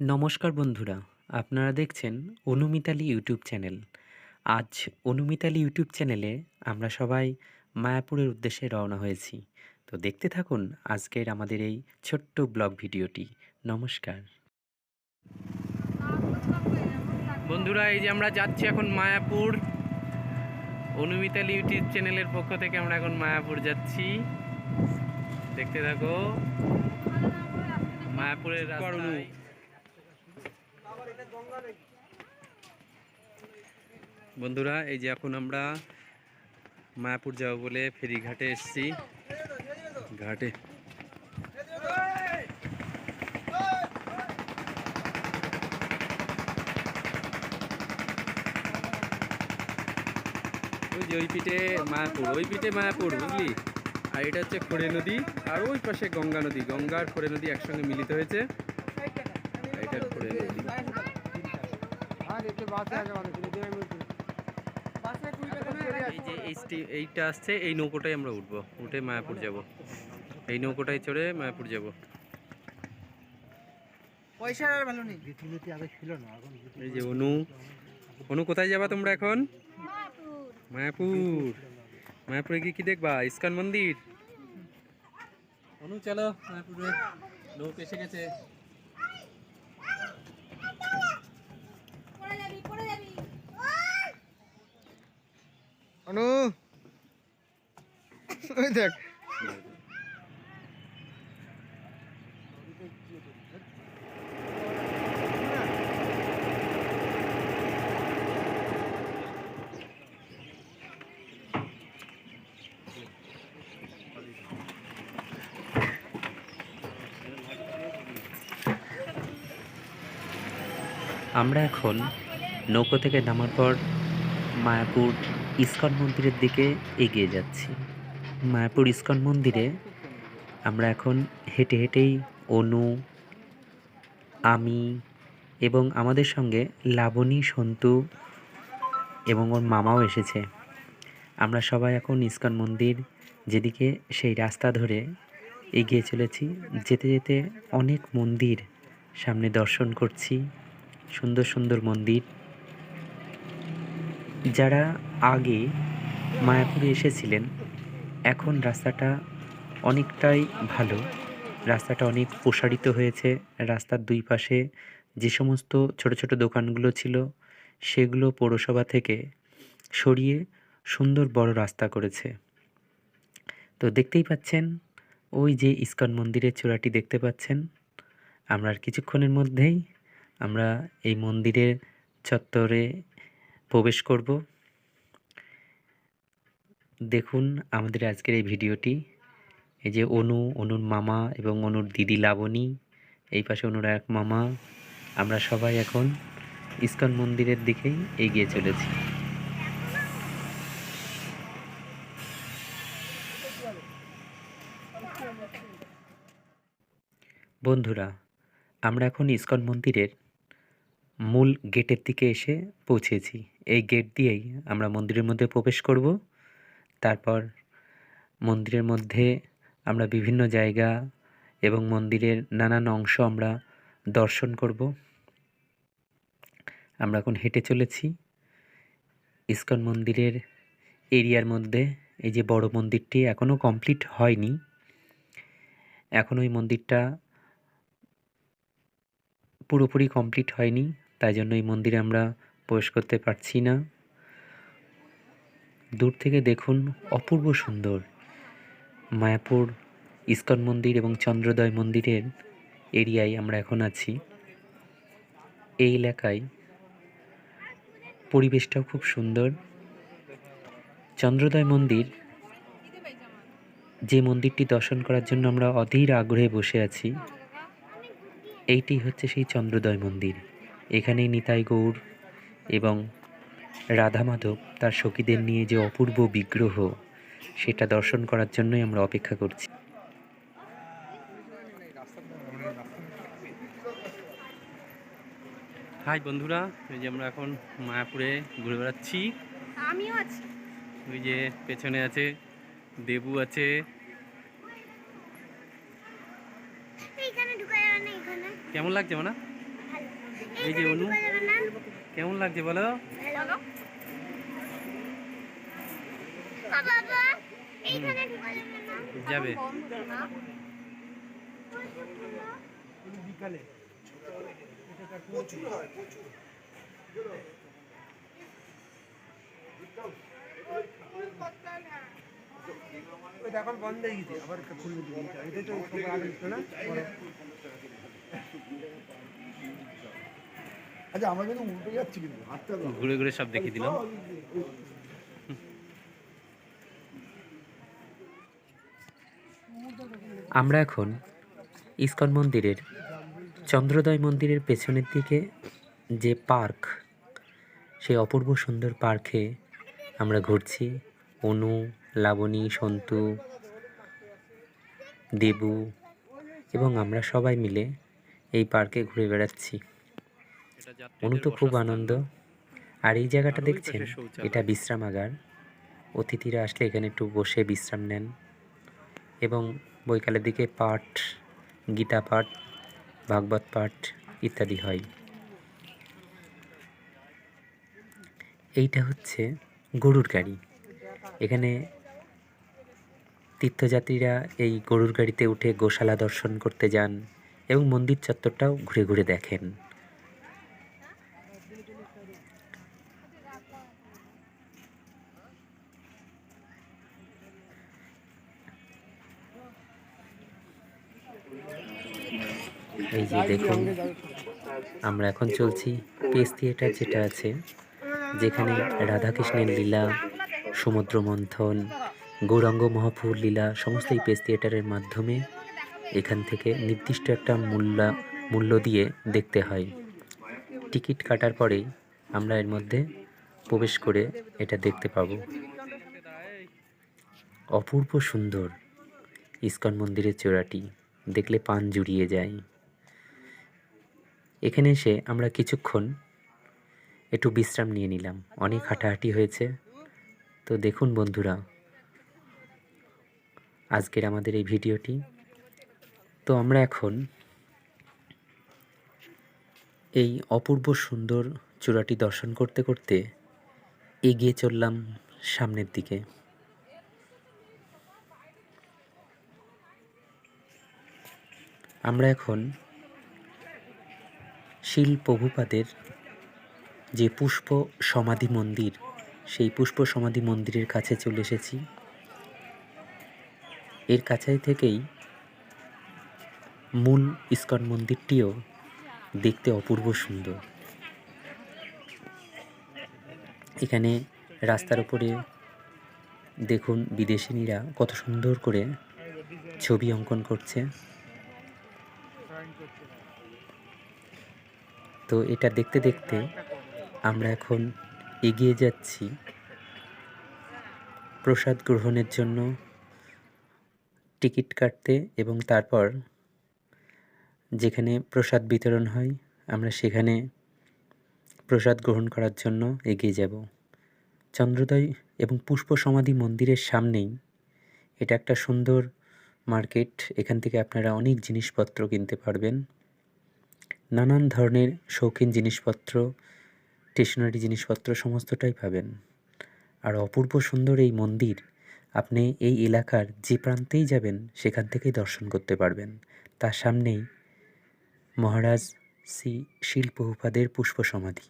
নমস্কার বন্ধুরা, আপনারা দেখছেন অনুমিতালি ইউটিউব চ্যানেল। আজ অনুমিতালি ইউটিউব চ্যানেলে আমরা সবাই মায়াপুরের উদ্দেশ্যে রওনা হয়েছি। তো দেখতে থাকুন আজকের আমাদের এই ছোট্ট ব্লগ ভিডিওটি। নমস্কার। বন্ধুরা, এই যে আমরা যাচ্ছি এখন মায়াপুর। অনুমিতালি ইউটিউব চ্যানেলের পক্ষ থেকে আমরা এখন মায়াপুর যাচ্ছি। দেখতে থাকো। মায়াপুরের বন্ধুরা, এই যে এখন আমরা মায়াপুর যাব বলে ফেরিঘাটে এসেছি। ঘাটে। ওই যে ওই পিঠে মায়াপুর, ওই পিঠে মায়াপুর, বুঝলি? আর এটা হচ্ছে খড়ে নদী, আর ওই পাশে গঙ্গা নদী। গঙ্গা আর খড়ে নদী একসঙ্গে মিলিত হয়েছে। এই যে এই এইটা আসছে, এই নৌকোটাই আমরা উঠবো। উঠে মায়াপুর যাব। এই নৌকোটায় চড়ে মায়াপুর যাব পয়সার আর ভালো নেই এই যে অনু অনু কোথায় যাবা তোমরা এখন? মায়াপুর। মায়াপুরে গিয়ে কি দেখবা? ইস্কন মন্দির অনু চলো, মায়াপুরে। লোক এসে গেছে পড়ে যাবি পড়ে যাবি অনু। ওই দেখ। আমরা এখন নৌকো থেকে নামার পর মায়াপুর ইস্কন মন্দিরের দিকে এগিয়ে যাচ্ছি। মায়াপুর ইস্কন মন্দিরে আমরা এখন হেঁটে হেঁটেই অনু, আমি এবং আমাদের সঙ্গে লাবণী, সন্তু এবং ওর মামাও এসেছে। আমরা সবাই এখন ইস্কন মন্দির যেদিকে সেই রাস্তা ধরে এগিয়ে চলেছি। যেতে যেতে অনেক মন্দির সামনে দর্শন করছি। সুন্দর সুন্দর মন্দির। যারা আগে মায়াপুরে এসেছিলেন, এখন রাস্তাটা অনেকটাই ভালো। রাস্তাটা অনেক প্রসারিত হয়েছে। রাস্তার দুই পাশে যে সমস্ত ছোট ছোট দোকানগুলো ছিল, সেগুলো পৌরসভা থেকে সরিয়ে সুন্দর বড় রাস্তা করেছে। তো দেখতেই পাচ্ছেন, ওই যে ইস্কন মন্দিরের চূড়াটি দেখতে পাচ্ছেন। আমরা আর কিছুক্ষণের মধ্যেই আমরা এই মন্দিরের চত্বরে প্রবেশ করব। দেখুন আমাদের আজকের এই ভিডিওটি। এই যে অনু, অনুর মামা এবং অনুর দিদি লাবণী, এই পাশে অনুর এক মামা। আমরা সবাই এখন ইস্কন মন্দিরের দিকেই এগিয়ে চলেছি। বন্ধুরা, আমরা এখন ইস্কন মন্দিরের মূল গেটের দিকে এসে পৌঁছেছি। এই গেট দিয়েই আমরা মন্দিরের মধ্যে প্রবেশ করব। তারপর মন্দিরের মধ্যে আমরা বিভিন্ন জায়গা এবং মন্দিরের নানান অংশ আমরা দর্শন করব। আমরা এখন হেঁটে চলেছি। ইস্কন মন্দিরের এরিয়ার মধ্যে এই যে বড় মন্দিরটি এখনও কমপ্লিট হয়নি। এখনও ওই মন্দিরটা পুরোপুরি কমপ্লিট হয়নি। তাই জন্য এই মন্দিরে আমরা প্রবেশ করতে পারছি না। দূর থেকে দেখুন অপূর্ব সুন্দর মায়াপুর ইস্কন মন্দির এবং চন্দ্রোদয় মন্দিরের এরিয়ায় আমরা এখন আছি। এই এলাকায় পরিবেশটাও খুব সুন্দর। চন্দ্রোদয় মন্দির যে মন্দিরটি দর্শন করার জন্য আমরা অধীর আগ্রহে বসে আছি, এইটি হচ্ছে সেই চন্দ্রোদয় মন্দির। এখানেই নিতাই গৌর এবং রাধা মাধব তার সখীদের নিয়ে যে অপূর্ব বিগ্রহ সেটা দর্শন করার জন্যই আমরা অপেক্ষা করছি। হাই বন্ধুরা ওই যে আমরা এখন মায়াপুরে ঘুরে বেড়াচ্ছি। আমিও আছি। ওই যে পেছনে আছে দেবু আছে। কেমন লাগছে মানা? এই যে অনু কেমন লাগছে বলো যাবে এখন বন্ধ হয়ে গেছে আবার খুলবে এটা তো আগে না। আচ্ছা আমরা কিন্তু উল্টে যাচ্ছি কিন্তু দাও। ঘুরে ঘুরে সব দেখিয়ে দিলাম। আমরা এখন ইস্কন মন্দিরের চন্দ্রোদয় মন্দিরের পেছনের দিকে যে পার্ক সেই অপূর্ব সুন্দর পার্কে আমরা ঘুরছি। অনু লাবণী সন্তু দেবু এবং আমরা সবাই মিলে এই পার্কে ঘুরে বেড়াচ্ছি। অনু তো খুব আনন্দ। আর এই জায়গাটা দেখছেন? এটা বিশ্রামাগার। অতিথিরা আসলে এখানে একটু বসে বিশ্রাম নেন। এবং বৈকালের দিকে পাঠ গীতা পাঠ ভাগবত পাঠ ইত্যাদি হয়। এইটা হচ্ছে গরুর গাড়ি। এখানে তীর্থযাত্রীরা এই গরুর গাড়িতে উঠে গোশালা দর্শন করতে যান এবং মন্দির চত্বরটাও ঘুরে ঘুরে দেখেন। এই যে দেখুন, আমরা এখন চলছি পেস থিয়েটার যেটা আছে, যেখানে রাধাকৃষ্ণের লীলা সমুদ্র মন্থন গৌরাঙ্গ মহাপুর লীলা, সমস্ত এই পেস থিয়েটারের মাধ্যমে এখান থেকে নির্দিষ্ট একটা মূল্য মূল্য দিয়ে দেখতে হয়। টিকিট কাটার পরেই আমরা এর মধ্যে প্রবেশ করে এটা দেখতে পাবো। অপূর্ব সুন্দর ইস্কন মন্দিরের চূড়াটি, দেখলে পান জুড়িয়ে যায়। এখানে এসে আমরা কিছুক্ষণ একটু বিশ্রাম নিয়ে নিলাম। অনেক হাঁটাহাঁটি হয়েছে। তো দেখুন বন্ধুরা, আজকের আমাদের এই ভিডিওটি। তো আমরা এখন এই অপূর্ব সুন্দর চূড়াটি দর্শন করতে করতে এগিয়ে চললাম সামনের দিকে। আমরা এখন শিল প্রভুপাদের যে পুষ্প সমাধি মন্দির, সেই পুষ্প সমাধি মন্দিরের কাছে চলে এসেছি। এর কাছাই থেকেই মূল ইস্কন মন্দিরটিও দেখতে অপূর্ব সুন্দর। এখানে রাস্তার উপরে দেখুন বিদেশিনীরা কত সুন্দর করে ছবি অঙ্কন করছে। তো এটা দেখতে দেখতে আমরা এখন এগিয়ে যাচ্ছি প্রসাদ গ্রহণের জন্য টিকিট কাটতে এবং তারপর যেখানে প্রসাদ বিতরণ হয়, আমরা সেখানে প্রসাদ গ্রহণ করার জন্য এগিয়ে যাব। চন্দ্রোদয় এবং পুষ্প সমাধি মন্দিরের সামনেই এটা একটা সুন্দর মার্কেট। এখান থেকে আপনারা অনেক জিনিসপত্র কিনতে পারবেন। নানান ধরনের শৌখিন জিনিসপত্র স্টেশনারি জিনিসপত্র সমস্তটাই পাবেন। আর অপূর্ব সুন্দর এই মন্দির, আপনি এই এলাকার যে প্রান্তেই যাবেন, সেখান থেকেই দর্শন করতে পারবেন। তার সামনেই মহারাজ শ্রী শিল্পহুপাদের পুষ্প সমাধি।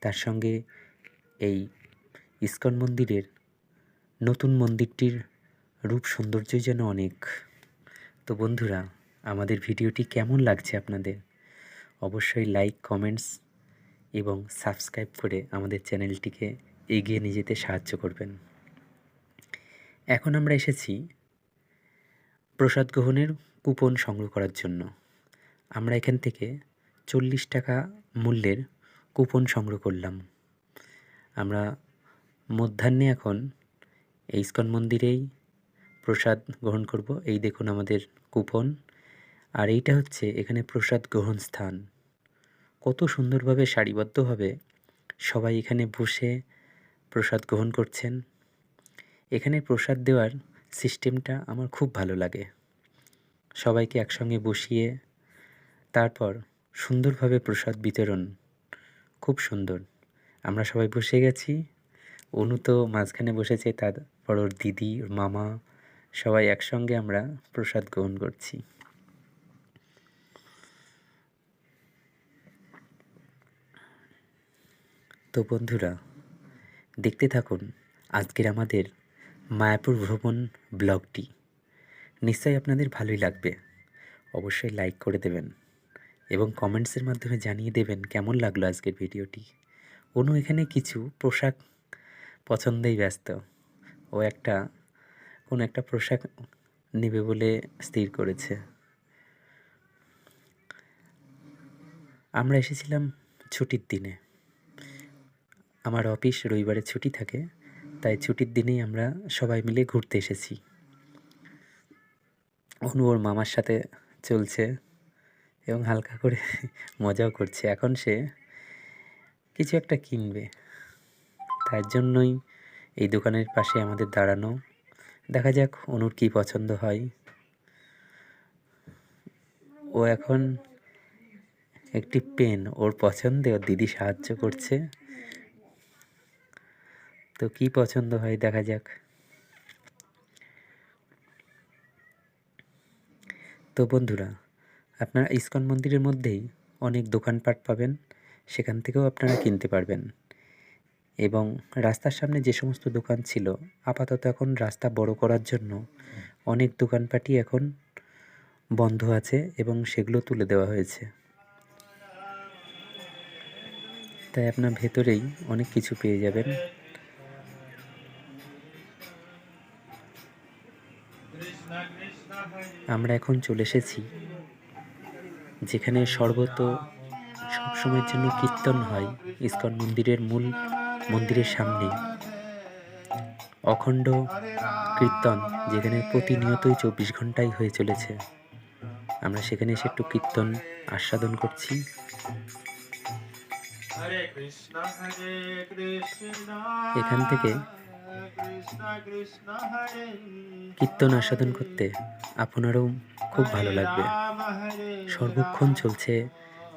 তার সঙ্গে এই ইস্কন মন্দিরের নতুন মন্দিরটির রূপ সৌন্দর্যই যেন অনেক। তো বন্ধুরা, আমাদের ভিডিওটি কেমন লাগছে আপনাদের? অবশ্যই লাইক কমেন্টস এবং সাবস্ক্রাইব করে আমাদের চ্যানেলটিকে এগিয়ে নিয়ে যেতে সাহায্য করবেন। এখন আমরা এসেছি প্রসাদ গ্রহণের কুপন সংগ্রহ করার জন্য। আমরা এখান থেকে চল্লিশ টাকা মূল্যের কুপন সংগ্রহ করলাম। আমরা মধ্যাহ্নে এখন এই ইস্কন মন্দিরেই প্রসাদ গ্রহণ করব। এই দেখুন আমাদের কুপন আর এইটা হচ্ছে এখানে প্রসাদ গ্রহণ স্থান। কত সুন্দরভাবে সারিবদ্ধভাবে সবাই এখানে বসে প্রসাদ গ্রহণ করছেন। এখানে প্রসাদ দেওয়ার সিস্টেমটা আমার খুব ভালো লাগে। সবাইকে একসঙ্গে বসিয়ে তারপর সুন্দরভাবে প্রসাদ বিতরণ। খুব সুন্দর। আমরা সবাই বসে গেছি। অনু তো মাঝখানে বসেছে, তারপর ওর দিদি, ওর মামা, সবাই একসঙ্গে আমরা প্রসাদ গ্রহণ করছি। তো বন্ধুরা, দেখতে থাকুন আজকের আমাদের মায়াপুর ভ্রমণ ব্লগটি। নিশ্চয়ই আপনাদের ভালোই লাগবে। অবশ্যই লাইক করে দেবেন এবং কমেন্টসের মাধ্যমে জানিয়ে দেবেন কেমন লাগল আজকের ভিডিওটি। অনু, এখানে কিছু পোশাক পছন্দেই ব্যস্ত। ও একটা, কোনো একটা পোশাক নেবে বলে স্থির করেছে। আমরা এসেছিলাম ছুটির দিনে। আমার অফিস রবিবারে ছুটি থাকে, তাই ছুটির দিনেই আমরা সবাই মিলে ঘুরতে এসেছি। অনু ওর মামার সাথে চলছে এবং হালকা করে মজাও করছে। এখন সে কিছু একটা কিনবে। তার জন্যই এই দোকানের পাশে আমাদের দাঁড়ানো। দেখা যাক অনুর কী পছন্দ হয়। ও এখন একটি পেন। ওর পছন্দে ওর দিদি সাহায্য করছে। তো কী পছন্দ হয় দেখা যাক। তো বন্ধুরা, আপনারা ইসকন মন্দিরের মধ্যেই অনেক দোকানপাট পাবেন, সেখান থেকেও আপনারা কিনতে পারবেন। এবং রাস্তার সামনে যে সমস্ত দোকান ছিল, আপাতত এখন রাস্তা বড় করার জন্য অনেক দোকানপাটই এখন বন্ধ আছে এবং সেগুলো তুলে দেওয়া হয়েছে। তাই আপনার ভেতরেই অনেক কিছু পেয়ে যাবেন। আমরা এখন চলে এসেছি, যেখানে সর্বত সবসময়ের জন্য কীর্তন হয় ইস্কন মন্দিরের মূল মন্দিরের সামনে। অখণ্ড কীর্তন, যেখানে প্রতিনিয়তই চব্বিশ ঘন্টাই হয়ে চলেছে। আমরা সেখানে এসে একটু কীর্তন আস্বাদন করছি। এখান থেকে কীর্তন আস্বাদন করতে আপনারও খুব ভালো লাগবে। সর্বক্ষণ চলছে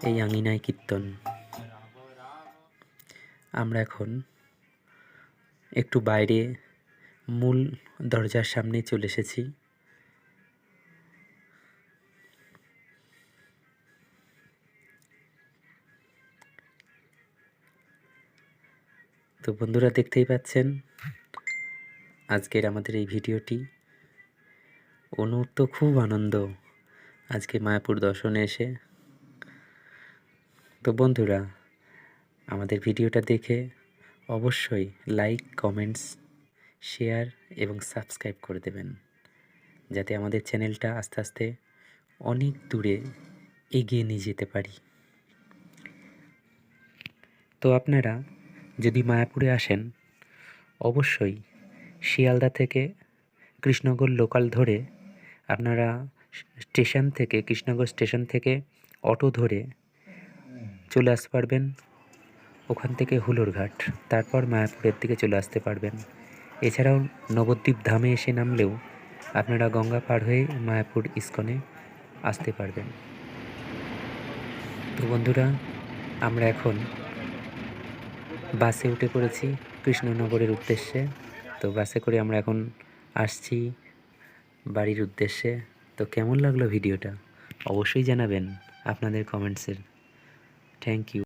এই আঙিনায় কীর্তন। আমরা এখন একটু বাইরে মূল দরজার সামনে চলে এসেছি। তো বন্ধুরা দেখতেই পাচ্ছেন আজকের আমাদের এই ভিডিওটি। অনুর তো খুব আনন্দ। আজকে মায়াপুর দর্শনে এসে। তো বন্ধুরা, আমাদের ভিডিওটা দেখে অবশ্যই লাইক, কমেন্টস, শেয়ার এবং সাবস্ক্রাইব করে দেবেন। যাতে আমাদের চ্যানেলটা আস্তে আস্তে অনেক দূরে এগিয়ে নিয়ে যেতে পারি। তো আপনারা যদি মায়াপুরে আসেন, অবশ্যই শিয়ালদা থেকে কৃষ্ণনগর লোকাল ধরে আপনারা স্টেশন থেকে কৃষ্ণনগর স্টেশন থেকে অটো ধরে চলে আসতে পারবেন ওখান থেকে হুলোরঘাট। তারপর মায়াপুরের দিকে চলে আসতে পারবেন। এছাড়াও নবদ্বীপ ধামে এসে নামলেও আপনারা গঙ্গা পার হয়ে মায়াপুর ইস্কনে আসতে পারবেন। তো বন্ধুরা, আমরা এখন বাসে উঠে পড়েছি কৃষ্ণনগরের উদ্দেশ্যে। তো বাসে করে আমরা এখন আসছি বাড়ির উদ্দেশ্যে। তো কেমন লাগল ভিডিওটা? অবশ্যই জানাবেন আপনাদের কমেন্টসের থ্যাংক ইউ